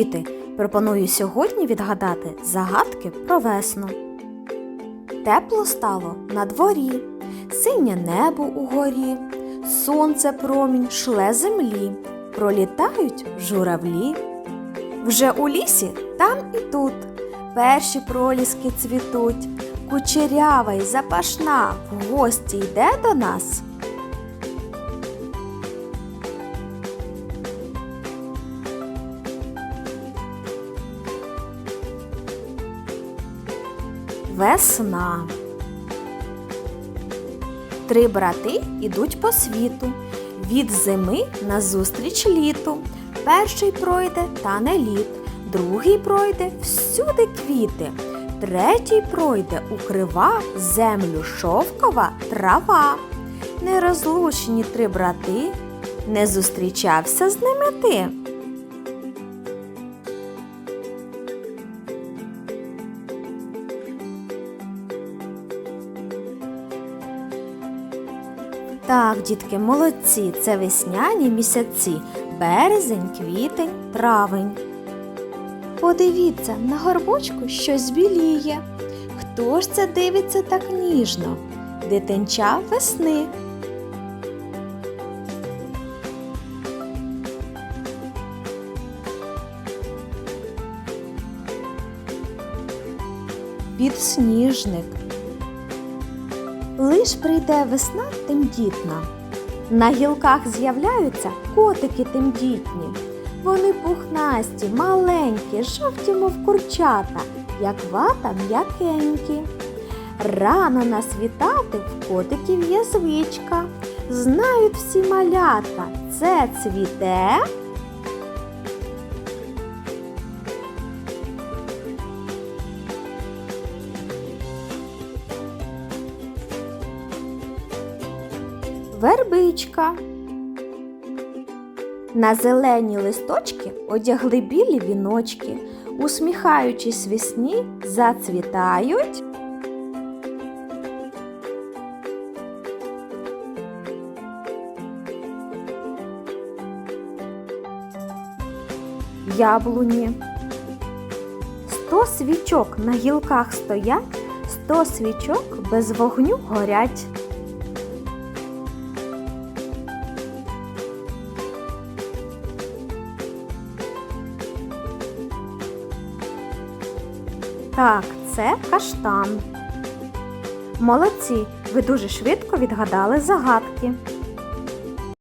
Діти, пропоную сьогодні відгадати загадки про весну. Тепло стало на дворі, синє небо угорі, сонце промінь шле землі, пролітають журавлі. Вже у лісі там і тут перші проліски цвітуть, кучерява й запашна в гості йде до нас. Весна. Три брати ідуть по світу. Від зими назустріч літу. Перший пройде та не літ, другий пройде всюди квіти, третій пройде укрива землю шовкова трава. Нерозлучні три брати, не зустрічався з ними ти. Так, дітки, молодці, це весняні місяці, березень, квітень, травень. Подивіться, на горбочку щось біліє. Хто ж це дивиться так ніжно? Дитинча весни. Підсніжник. Лиш прийде весна тендітна. На гілках з'являються котики тендітні. Вони пухнасті, маленькі, жовті, мов курчата, як вата м'якенькі. Рано нас вітати в котиків є звичка. Знають всі малятка, це цвіте. Вербичка. На зелені листочки одягли білі віночки, усміхаючись весні, зацвітають. Яблуні. Сто свічок на гілках стоять, сто свічок без вогню горять. Так, це каштан. Молодці, ви дуже швидко відгадали загадки.